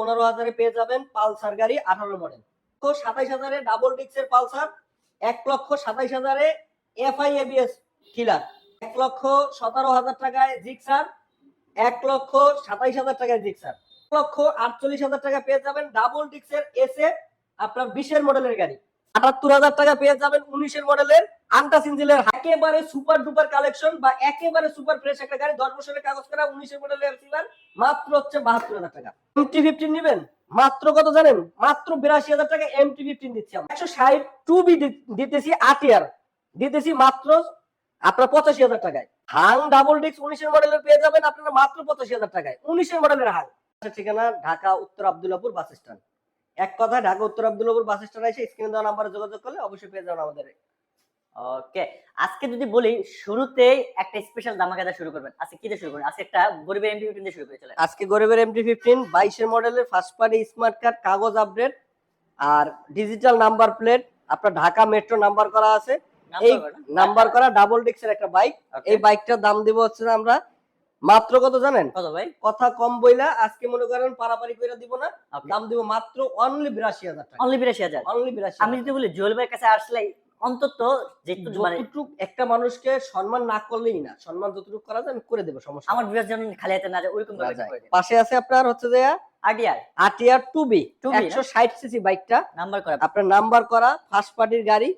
পনেরো হাজারে পেয়ে যাবেন পালসার গাড়ি আঠারো মডেল তো সাতাইশ হাজারে ডাবল ডিক্সের পালসার, এক লক্ষ সাতাইশ হাজারে এফআই এবিএস কিলার এক লক্ষ সতেরো হাজার টাকায় জিক্সার, এক লক্ষ সাতাইশ হাজার টাকায় জিক্সার। এক লক্ষ আটচল্লিশ হাজার টাকা পেয়ে যাবেন ডাবল ডিক্সের এসে আপনার বিশের মডেলের গাড়ি। আটাত্তর হাজার টাকা পেয়ে যাবেন উনিশের মডেলের আন্টাস ইঞ্জিনের একেবারে সুপার ডুপার কালেকশন বা একেবারে সুপার ফ্রেশ একটা গাড়ি। দশ বছরের কাগজ করা উনিশের মডেলের মাত্র হচ্ছে বাহাত্তর হাজার টাকা। এমটি ফিফটিন নিবেন? মাত্র কত জানেন? মাত্র বিরাশি হাজার টাকা এমটি ফিফটিন দিচ্ছি একশো ষাট টু বি দিতেছি আট ইয়ার দিতেছি মাত্র আপনার পঁচাশি হাজার টাকায়। হাং ডাবল ডিস্ক উনিশের মডেলের পেয়ে যাবেন আপনারা মাত্র পঁচাশি হাজার টাকায়। উনিশের মডেলের হাং। ঠিকানা ঢাকা, উত্তর আবদুল্লাপুর বাস স্ট্যান্ড। এক কথা ঢাকা উত্তর আবদুল্লাপুর বাস স্ট্যান্ড এসে স্ক্রিনে দেওয়া নাম্বারে যোগাযোগ করলে অবশ্যই পেয়ে যাবেন আমাদের। ওকে আজকে যদি বলি শুরুতেই একটা স্পেশাল ধামাকাদা শুরু করবেন। আজকে কি দিয়ে শুরু করবেন? আজকে একটা গরিবের এমপি ফিফটিন দিয়ে শুরু করে চলে আজকে গরিবের এমটি ফিফটিন বাইশের মডেলের ফার্স্ট পার্টি স্মার্ট কার্ড কাগজ আপডেট আর ডিজিটাল নাম্বার প্লেট আপনার ঢাকা মেট্রো নাম্বার করা আছে। এই নাম্বার করা ডাবল ডিস্কের একটা বাইক এই বাইকটার দাম দিব হচ্ছে আমরা মাত্র কত জানেন? কত ভাই? কথা কম বইলা আজকে মনে করেন পারাপারি করে দিব না। দাম দিব মাত্র অনলি বিরাশি হাজার টাকা। অনলি বিরাশি হাজার। অনলি বিরাশি আমি যদি বলি জুয়েল ভাইয়ের কাছে আসলে অন্তত মানে একটা মানুষকে সম্মান না করলেই না সম্মান যতটুকু করা যায় আমি করে দেবো সমস্যা আমার খালি হাতে না যায় ওইরকম পাশে আছে আপনার হচ্ছে যে আইডিয়ার আটিয়ার টু বি 2B না? একশো ষাট সিসি বাইকটা নাম্বার করা। আপনার নাম্বার করা ফার্স্ট পার্টির গাড়ি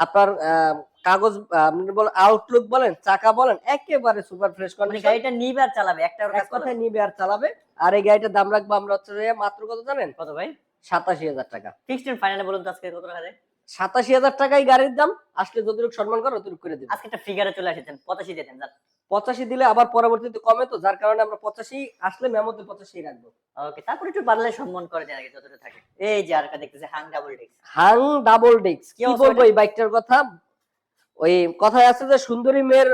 আপনার আহ, কাগজ আহ, বলেন আউটলুক বলেন চাকা বলেন একেবারে সুপার ফ্রেশ মানে কন্ডিশন গাড়িটা নিবে আর চালাবে একটা এক কথা নিবে আর চালাবে। আর এই গাড়িটা দাম রাখব আমরা হচ্ছে মাত্র কত জানেন? কত ভাই? সাতাশি হাজার টাকা। ফিক্সড ফাইনালে বলুন তো আজকে কত টাকা দেয়? সাতাশি হাজার টাকাই গাড়ির দাম আসলে যতটুকু সম্মান করে ততটুকু করে দেবে। আজকে একটা ফিগারে চলে এসেছেন পঁচাশি দিতেন যান। পঁচাশি দিলে আবার পরবর্তীতে কমে তো যার কারণে আমরা পঁচাশি আসলে মেমোতে পঁচাশি রাখব। ওকে তারপর একটু বাড়লে সম্মান করে দেন আগে যতটা থাকে। এই যে আরেকটা দেখতেছে হাং ডাবল ডিক্স হাং ডাবল ডিস্ক কি বলব এই বাইকটার কথা? ওই কথায় আছে যে সুন্দরী মেয়ের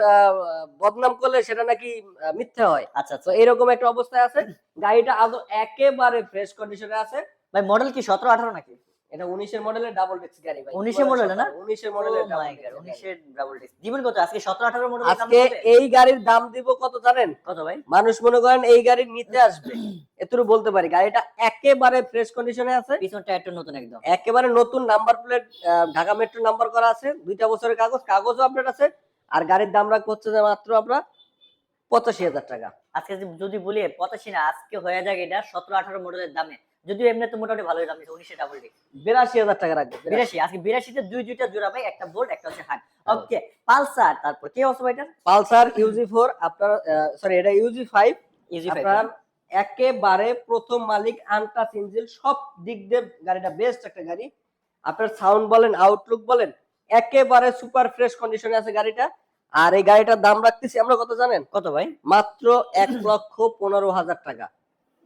বদনাম করলে সেটা নাকি মিথ্যা হয়। আচ্ছা তো আচ্ছা এরকম একটা অবস্থায় আছে। গাড়িটা আদৌ একেবারে ফ্রেশ কন্ডিশনে আছে। ভাই মডেল কি সতেরো আঠারো নাকি? এটা উনিশের মডেলের ডাবল ডিস্ক গাড়ি ভাই 19 এর model না? উনিশের Oh মডেলের my God, উনিশের ডাবল ডিক্স দিবেন কত? আজকে সতেরো আঠারো মডেল আজকে এই গাড়ির দাম দিব কত জানেন? কত ভাই? মানুষ মনে করেন এই গাড়ি নিতে আসবে। এতটুকু বলতে পারি গাড়িটা একেবারে ফ্রেশ কন্ডিশনে আছে। পিছনটা একটু নতুন একদম। একেবারে নতুন number plate Dhaka metro number করা আছে। দুইটা বছরের কাগজ কাগজও আপডেট আছে। আর গাড়ির দাম রাখব হচ্ছে যে মাত্র আমরা পঁচাশি হাজার টাকা। আজকে যদি- যদি বলি পঁচাশি না আজকে হয়ে যাক এটা সতেরো আঠারো মডেলের দামে। যদিও এমনি তো মোটামুটি ভালোই দাম উনিশে ডাবল ডিক্স বিরাশি হাজার টাকা রাখব। বিরাশি। আজকে বিরাশিতে দুই দুইটা জোড়া ভাই একটা বোল্ট একটা হচ্ছে হান ওকে পালসার তারপর কি অবস্থা ভাইটার? পালসার ইউজি ফোর আপনার সরি এটা ইউজি ফাইভ ইজি আপনার একেবারে প্রথম মালিক আনটাচ ইঞ্জিন সব দিক দিয়ে গাড়িটা বেস্ট একটা গাড়ি। আপনার সাউন্ড বলেন আউটলুক বলেন একেবারে সুপার ফ্রেশ কন্ডিশনে আছে গাড়িটা। আর এই গাড়িটার দাম রাখতেছি আমরা কত জানেন? কত ভাই? মাত্র এক লক্ষ পনেরো হাজার টাকা।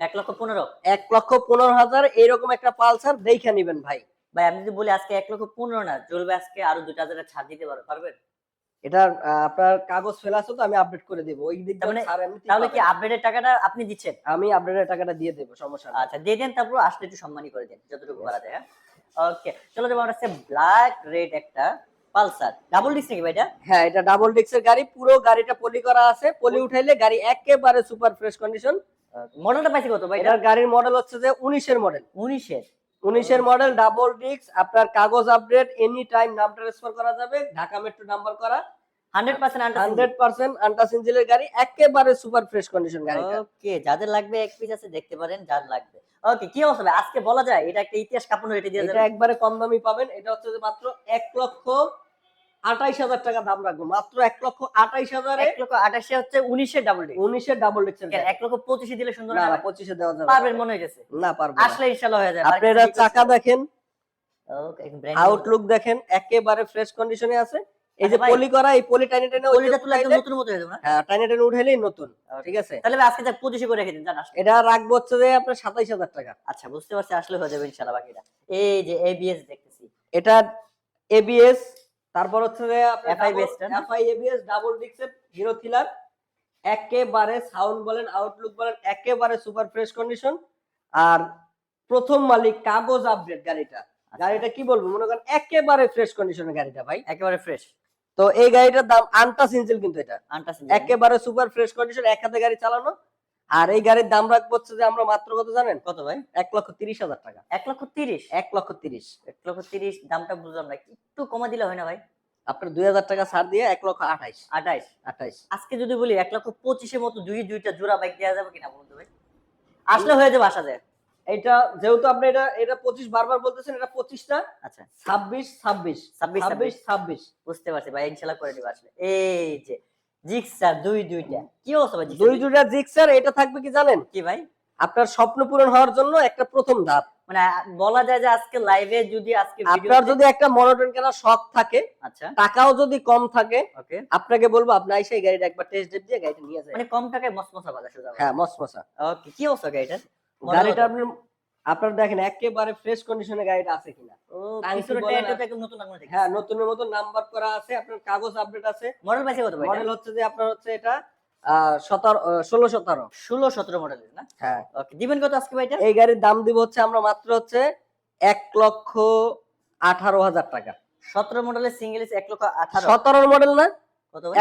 এক লক্ষ পনেরো? এক লক্ষ পনেরো হাজার এইরকম একটা পালসার দেখে নিবেন ভাই। ভাই আমি যদি বলি আজকে এক লক্ষ পনেরো না চলবে আজকে আরও দুটা হাজার ছাড় দিতে পারো পারবেন? আহ, আপনার কাগজ ফেলা আছে তো আমি আপডেট করে দেবো। ওই দিক মানে- তাহলে কি আপডেটের টাকাটা আপনি দিচ্ছেন? আমি আপডেটের টাকাটা দিয়ে দেবো সমস্যা আচ্ছা দিয়ে দেন তারপর আসলে একটু সম্মানই করে দেন যতটুকু করা যায় ওকে চলো যাব আমরা ব্ল্যাক রেড একটা পালসার। ডাবল ডিস্ক নাকি ভাই এটা? হ্যাঁ এটা ডাবল ডিস্কের গাড়ি পুরো গাড়িটা পলি করা আছে। পলি উঠাইলে গাড়ি একেবারে সুপার ফ্রেশ কন্ডিশন মডেলটা পাইছি কত ভাই? এটার গাড়ির মডেল হচ্ছে যে উনিশের মডেল উনিশের? উনিশের মডেল ডাবল ডিস্ক আপনার কাগজ আপডেট এনি টাইম নাম ট্রান্সফার করা যাবে ঢাকা মেট্রো নাম্বার করা। হান্ড্রেড পার্সেন্ট হান্ড্রেড পার্সেন্ট আন্টাস ইঞ্জিনের গাড়ি একেবারে সুপার ফ্রেশ কন্ডিশন গাড়িটা ওকে যাদের লাগবে এক পিস আছে দেখতে পারেন যার লাগবে। ওকে কি অবস্থা ভাই? আজকে বলা যায় এটা একটা ইতিহাস কাঁপানো রেটে দিয়ে এটা একবারে কম দামি পাবেন এটা হচ্ছে যে মাত্র এক লক্ষ আঠাইশ হাজার টাকা দাম রাখব মাত্র এক লক্ষ আঠাইশ হাজারে এক লক্ষ আঠাশে হচ্ছে উনিশের ডাবল ডিস্ক উনিশের ডাবল ডিস্কের এক লক্ষ পঁচিশে দিলে সুন্দর না পঁচিশে দেওয়া যাবে পারবেন মনে হয়েছে না পারব আসলে ইনশাল্লাহ হয়ে যাবে। আপনি এটা চাকা দেখেন। আউটলুক আউটলুক দেখেন একেবারে ফ্রেশ কন্ডিশনে আছে। এই যে আচ্ছা পলি করা এই পলি টাইনে টাইনে পলিটা তুলে একদম নতুন মতো হয়ে যাবে না? হ্যাঁ টাইনে টাইনে উঠাইলেই নতুন ঠিক আছে? তাহলে আজকে যা পঁচিশে করে রেখে দিন জান আসলে। এটা রাখব হচ্ছে যে আপনার সাতাইশ হাজার টাকা। আচ্ছা বুঝতে পারছি আসলে হয়ে যাবে ইনশাল্লাহ বাকিটা। এই যে এবিএস দেখতেছি। এটা এবিএস তারপর হচ্ছে যে এফআই এবিএস ডাবল ডিক্সের হিরো একেবারে সাউন্ড বলেন আউটলুক বলেন একেবারে সুপার ফ্রেশ কন্ডিশন আর প্রথম মালিক কাগজ আপডেট গাড়িটা। আচ্ছা। গাড়িটা কি বলব? মনে করেন একেবারে ফ্রেশ কন্ডিশনের গাড়িটা ভাই। একেবারে ফ্রেশ তো এই গাড়িটার দাম আনটাস ইঞ্জিন কিন্তু এটা। আনটাস একেবারে সুপার ফ্রেশ কন্ডিশন এক হাতে গাড়ি চালানো আর এই গাড়ির দাম রাখব হচ্ছে যে আমরা মাত্র কত জানেন? কত ভাই? এক লক্ষ তিরিশ হাজার টাকা। এক লক্ষ তিরিশ? এক লক্ষ তিরিশ। এক লক্ষ তিরিশ দামটা বুঝলাম না। একটু কমা দিলে হয় না ভাই? আপনার দুই হাজার টাকা ছাড় দিয়ে এক লক্ষ আঠাইশ। আঠাইশ? আঠাইশ। আজকে যদি বলি এক লক্ষ পঁচিশের মতো দুই দুইটা জোড়া বাইক দেওয়া যাবে কিনা বলতে ভাই? আসলে হয়ে যাবে আসা যায়। এটা যেহেতু আপনি এটা এটা পঁচিশ বারবার বলতেছেন এটা পঁচিশটা। আচ্ছা। ছাব্বিশ ছাব্বিশ। ছাব্বিশ ছাব্বিশ। ছাব্বিশ বুঝতে পারছি ভাই ইনশাল্লাহ করে দিব আসলে। এই যে জিক্সার দুই দুইটা কি অবস্থা ভাই দুই দুইটা জিক্সার এটা থাকবে কি জানেন? কি ভাই? আপনার স্বপ্ন পূরণ হওয়ার জন্য একটা প্রথম ধাপ। মানে বলা যায় যে আজকে লাইভে যদি আজকে আপনার যদি একটা মনোটন কেনার শখ থাকে আচ্ছা। টাকাও যদি কম থাকে ওকে। আপনাকে বলব আপনি এসে এই গাড়িটা একবার টেস্ট ড্রাইভ দিয়ে গাড়িটা নিয়ে যায় মানে কম টাকায় মসমসা বাজার সোজা হ্যাঁ মসমসা ওকে কি অবস্থা গাড়িটার? গাড়িটা আপনি আপনার দেখেন একেবারে ফ্রেশ কন্ডিশনে গাড়িটা আছে কিনা। হ্যাঁ নতুনের মতো নাম্বার করা আছে আপনার কাগজ আপডেট আছে। মডেল পাইছে কত মডেল হচ্ছে যে আপনার হচ্ছে এটা সতেরো ষোলো সতেরো। ষোলো সতেরো মডেল না? হ্যাঁ। ওকে দিবেন কত আজকে ভাইটা এই গাড়ির দাম দিব হচ্ছে আমরা মাত্র হচ্ছে এক লক্ষ আঠারো হাজার টাকা। সতেরো মডেলের সিঙ্গেল এক লক্ষ আঠারো। সতেরোর মডেল না?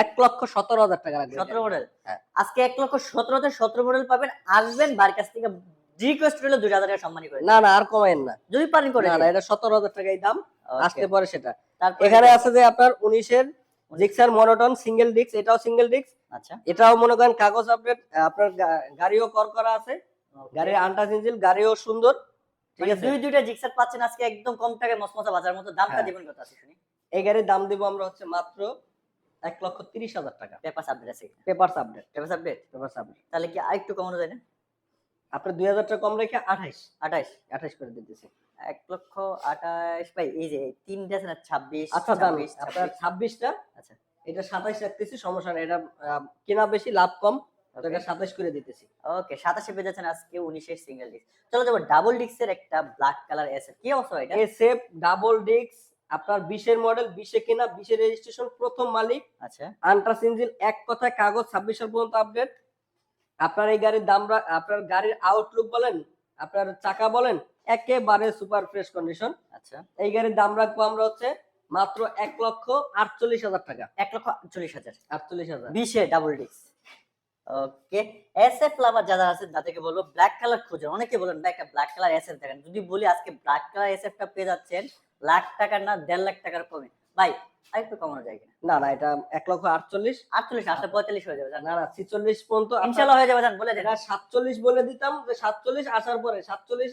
এক লক্ষ সতেরো হাজার টাকা লাগবে। সতেরো মডেল হ্যাঁ। আজকে এক লক্ষ সতেরোতে সতেরো মডেল পাবেন আসবেন বার কাছ থেকে রিকোয়েস্ট করলে দুই হাজার টাকা সম্মানী করে। না না আর কমায়েন না। যদি পারেন করে না এটা সতেরো হাজার টাকাই দাম। আসতে পারে সেটা। এখানে আছে যে আপনার উনিশের জিক্সার মনোটন সিঙ্গেল ডিস্ক এটাও সিঙ্গেল ডিস্ক আচ্ছা। এটাও মনে করেন কাগজ আপডেট আপনার গাড়িও কর করা আছে। গাড়ির আন্টাস ইঞ্জিল গাড়িও সুন্দর। ঠিক মানে আছে? দুই দুইটা জিক্সার পাচ্ছেন আজকে একদম কম টাকায় মসমসা বাজার মতো দামটা হ্যাঁ। দিবেন কত আছে শুনি। এই গাড়ির দাম দিব আমরা হচ্ছে মাত্র এক লক্ষ তিরিশ হাজার টাকা। পেপার আপডেট আছে paper update paper update paper update তাহলে কি আরেকটু কমানো যায় না? আপনার দুই হাজার টাকা কম রেখে আঠাইশ আঠাইশ আঠাইশ করে দিতেছি এক লক্ষ আঠাইশ ভাই এই যে তিনটা আছে না ছাব্বিশ আচ্ছা আপনার ছাব্বিশটা আচ্ছা। এটা সাতাইশ রাখতেছি সমস্যা নেই এটা কেনা বেশি লাভ কম এটা সাতাইশ করে দিতেছি। ওকে সাতাশে পেয়ে যাচ্ছেন আজকে উনিশের সিঙ্গেল ডিস্ক চলো যাব ডাবল ডিস্কের একটা ব্ল্যাক কালার এসে কি অবস্থা এটা? এসএফ ডাবল ডিস্ক আপনার বিশের মডেল বিশে কেনা বিশের রেজিস্ট্রেশন প্রথম মালিক। আচ্ছা। আন্ট্রাস ইঞ্জিন এক কথায় কাগজ ছাব্বিশ পর্যন্ত আপডেট আপনার এই গাড়ির দাম আপনার গাড়ির আউটলুক বলেন আপনার চাকা বলেন একেবারে সুপার ফ্রেশ কন্ডিশন আচ্ছা। এই গাড়ির দাম রাখব আমরা হচ্ছে মাত্র এক লক্ষ আটচল্লিশ হাজার টাকা। এক লক্ষ আটচল্লিশ হাজার। আটচল্লিশ হাজার। বিশে double disc okay S F lover যারা আছে তাদেরকে বলব ব্ল্যাক কালার খুঁজেন। অনেকে বলেন ভাই একটা ব্ল্যাক কালার এস এফ দেখেন। যদি বলি আজকে ব্ল্যাক কালার এস এফটা পেয়ে যাচ্ছেন লাখ টাকার না দেড় লাখ টাকার কমে। ভাই আরেকটু কমানো যায় কিনা? না না এটা এক লক্ষ আটচল্লিশ আটচল্লিশ আসলে পঁয়তাল্লিশ হয়ে যাবে না না ছিচল্লিশ পর্যন্ত ইনশাল্লাহ হয়ে যাবে বলে দেন। সাতচল্লিশ বলে দিতাম যে সাতচল্লিশ আসার পরে সাতচল্লিশ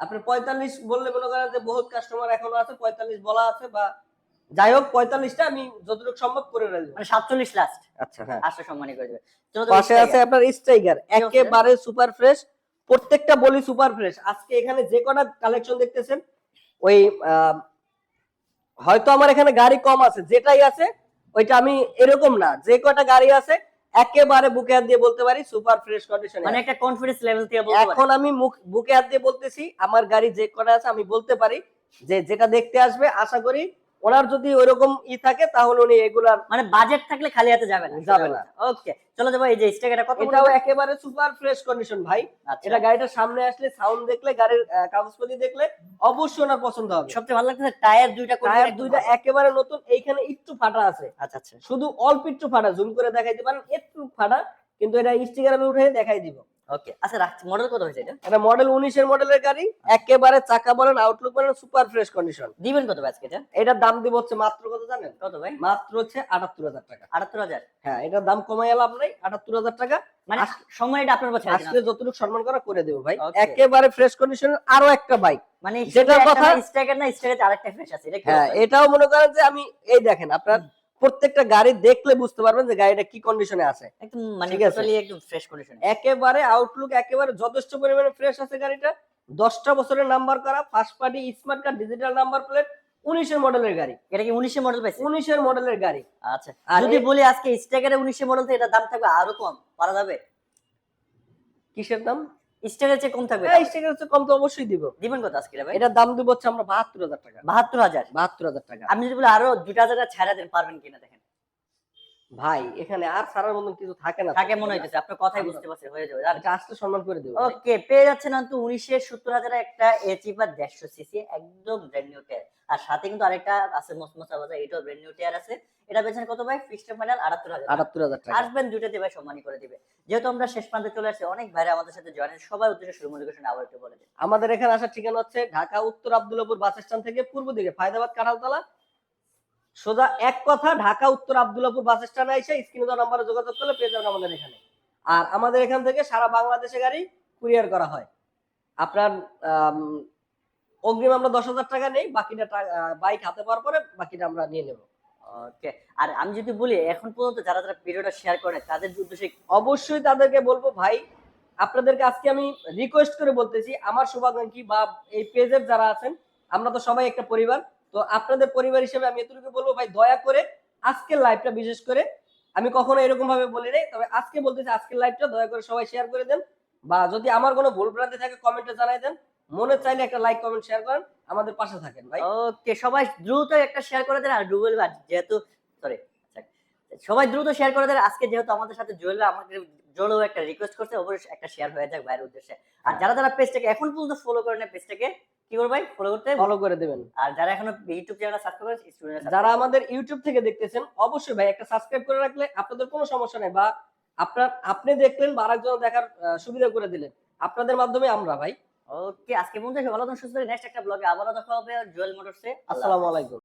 আপনি পঁয়তাল্লিশ বললে মনে করেন যে বহুত কাস্টমার এখনও আছে পঁয়তাল্লিশ বলা আছে বা যাই হোক পঁয়তাল্লিশটা আমি যতটুকু সম্ভব করে রাখব মানে সাতচল্লিশ লাস্ট আচ্ছা হ্যাঁ। সম্মানী করে দেবে। পাশে আছে আপনার স্ট্রাইকার একেবারে সুপার ফ্রেশ প্রত্যেকটা বলি সুপার ফ্রেশ আজকে এখানে যে কটা কালেকশন দেখতেছেন ওই হয়তো আমার এখানে গাড়ি কম আছে যেটাই আছে ওইটা আমি এরকম না। যে কটা গাড়ি আছে একেবারে বুকে হাত দিয়ে বলতে পারি সুপার ফ্রেশ কন্ডিশন মানে একটা কনফিডেন্স লেভেল দিয়ে বলতে এখন আমি মুখ বুকে হাত দিয়ে বলতেছি আমার গাড়ি যে কটা আছে আমি বলতে পারি যে যেটা দেখতে আসবে আশা করি ওনার যদি ওইরকম ই থাকে তাহলে উনি এগুলার মানে বাজেট থাকলে খালি হাতে যাবে না? যাবে না। ওকে চলো যাব এই যে স্টিকারটা কত এটাও একেবারে সুপার ফ্রেশ কন্ডিশন ভাই। আচ্ছা। এটা গাড়িটার সামনে আসলে সাউন্ড দেখলে গাড়ির আহ, কাগজপত্র দেখলে অবশ্যই ওনার পছন্দ হবে। সবচেয়ে ভালো লাগছে টায়ার দুইটা টায়ার দুইটা একেবারে নতুন এইখানে একটু ফাটা আছে। আচ্ছা আচ্ছা। শুধু অল্প একটু ফাটা জুম করে দেখাইতে পারেন একটু ফাটা কিন্তু এটা স্টিকার আমি উঠে দেখাই দিব। ওকে আচ্ছা রাখছি। মডেল কত হয়েছে এটা? এটা মডেল উনিশের মডেলের গাড়ি। একেবারে চাকা বলেন আউটলুক বলেন সুপার ফ্রেশ কন্ডিশন দিবেন কত আজকে এটা? এটার দাম দিব হচ্ছে মাত্র কত জানেন? কত ভাই? মাত্র হচ্ছে আটাত্তর হাজার টাকা। আটাত্তর হাজার? হ্যাঁ এটার দাম কমাই লাভ নাই আটাত্তর হাজার টাকা। মানে আস- সময়টা আপনার কাছে? আসলে যতটুকু সম্মান করা করে দেবো ভাই। একেবারে ফ্রেশ কন্ডিশনের আরও একটা বাইক মানে যেটার কথা- স্টিকার না স্টিকার আরেকটা ফ্রেশ আছে এটা হ্যাঁ এটাও মনে করেন যে আমি এই দেখেন আপনার প্রত্যেকটা গাড়ি দেখলে বুঝতে পারবেন যে গাড়িটা কি কন্ডিশনে আছে। একদম মানে টোটালি একদম ফ্রেশ কন্ডিশন একেবারে আউটলুক একেবারে যথেষ্ট পরিমাণে ফ্রেশ আছে গাড়িটা। দশটা বছরের নাম্বার করা first party smart card digital number plate উনিশের মডেলের গাড়ি। এটা কি উনিশের মডেল পাইছে উনিশের মডেলের গাড়ি। আচ্ছা আর যদি বলি আজকে স্টিকারে উনিশের মডেল তো এটা দাম থাকবে আরও কম পারা যাবে? কিসের দাম? স্টিকারের চেয়ে কম থাকবে। হ্যাঁ স্টিকার চেয়ে কম তো অবশ্যই দিব। দিবেন কত আজকে ভাই? এটার দাম দিব হচ্ছে আমরা বাহাত্তর হাজার টাকা। বাহাত্তর হাজার? বাহাত্তর হাজার টাকা। আপনি যদি বলে আরও দুটা হাজার ছাড়া দেন পারবেন কিনা দেখেন। ভাই এখানে আর সারার মতন কিছু থাকে না কাকে মনে হইতেছে আপনার কথাই বুঝতে পারছি হয়ে যাবে। আর আসতে সম্মান করে দেবো। ওকে পেয়ে যাচ্ছেন অন্ত উনিশের সত্তর হাজার একটা এইচি বা দেড়শো সিসি একদম ব্র্যান্ড নিউ টায়ার আর সাথে কিন্তু আরেকটা আছে মসমসা বাজার এটাও ব্র্যান্ড নিউ টায়ার আছে। এটা বেছেন কত ভাই? ফিক্সড ফাইনাল আটাত্তর হাজার আটাত্তর হাজার টাকা। আসবেন দুইটাতে ভাই সম্মানী করে দিবে। যেহেতু আমরা শেষ প্রান্তে চলে আসছি অনেক ভাইরা আমাদের সাথে জয়েন সবাই উদ্দেশ্যে শুরু মোটিভেশন আবার একটু বলে দিন আমাদের এখানে আসার ঠিকানা হচ্ছে ঢাকা উত্তর আব্দুল্লাপুর বাস স্ট্যান্ড থেকে পূর্ব দিকে ফায়দাবাদ কাঁঠালতলা সোজা এক কথা ঢাকা উত্তর আবদুল্লাপুর বাস স্ট্যান্ডে এসে স্ক্রিনে দেওয়া নাম্বারে যোগাযোগ করলে পেয়ে যাবেন আমাদের এখানে। আর আমাদের এখান থেকে সারা বাংলাদেশে গাড়ি কুরিয়ার করা হয়। আপনার অগ্রিম আমরা দশ হাজার টাকা নেই বাকিটা বাইক হাতে পাওয়ার পরে বাকিটা আমরা নিয়ে নেব। ওকে আর আমি যদি বলি এখন পর্যন্ত যারা যারা ভিডিওটা শেয়ার করে তাদের উদ্দেশ্যে অবশ্যই তাদেরকে বলব ভাই আপনাদেরকে আজকে আমি রিকোয়েস্ট করে বলতেছি আমার শুভাকাঙ্ক্ষী বা এই পেজের যারা আছেন আমরা তো সবাই একটা পরিবার তো আপনাদের পরিবার হিসেবে আমি এতটুকু বলব ভাই দয়া করে আজকের লাইভটা বিশেষ করে আমি কখনো এরকম ভাবে বলি নাই তবে আজকে বলতেছি আজকের লাইভটা দয়া করে সবাই শেয়ার করে দেন বা যদি আমার কোনো ভুল ভ্রান্তি থাকে কমেন্টে জানাই দেন। মনে চাইলে একটা লাইক কমেন্ট শেয়ার করেন আমাদের পাশে থাকেন ভাই। ওকে সবাই দ্রুত একটা শেয়ার করে দেন আর ডুবেল ভাই যেহেতু সরি সবাই দ্রুত শেয়ার করে দেন আজকে যেহেতু আমাদের সাথে জুয়েল আমাকে জোলো একটা রিকোয়েস্ট করছে অবশ্যই একটা শেয়ার হয়ে যাক ভাইয়ের উদ্দেশ্যে। আর যারা যারা পেজটাকে এখন পর্যন্ত ফলো করে নেয় পেজটাকে কি করবে ভাই? ফলো করতে? ফলো করে দেবেন। আর যারা এখনও ইউটিউব চ্যানেলটা সাবস্ক্রাইব করে স্টুডেন্ট যারা আমাদের ইউটিউব থেকে দেখতেছেন অবশ্যই ভাই একটা সাবস্ক্রাইব করে রাখলে আপনাদের কোনো সমস্যা নেই বা আপনার আপনি দেখলেন বা আরেকজন দেখার সুবিধা করে দিলেন। আপনাদের মাধ্যমে আমরা ভাই। ওকে আজকে পর্যন্ত ভালো থাকুন সুস্থ নেক্সট একটা ব্লগে আবারও দেখা হবে জুয়েল মোটরসে আসসালামু আলাইকুম।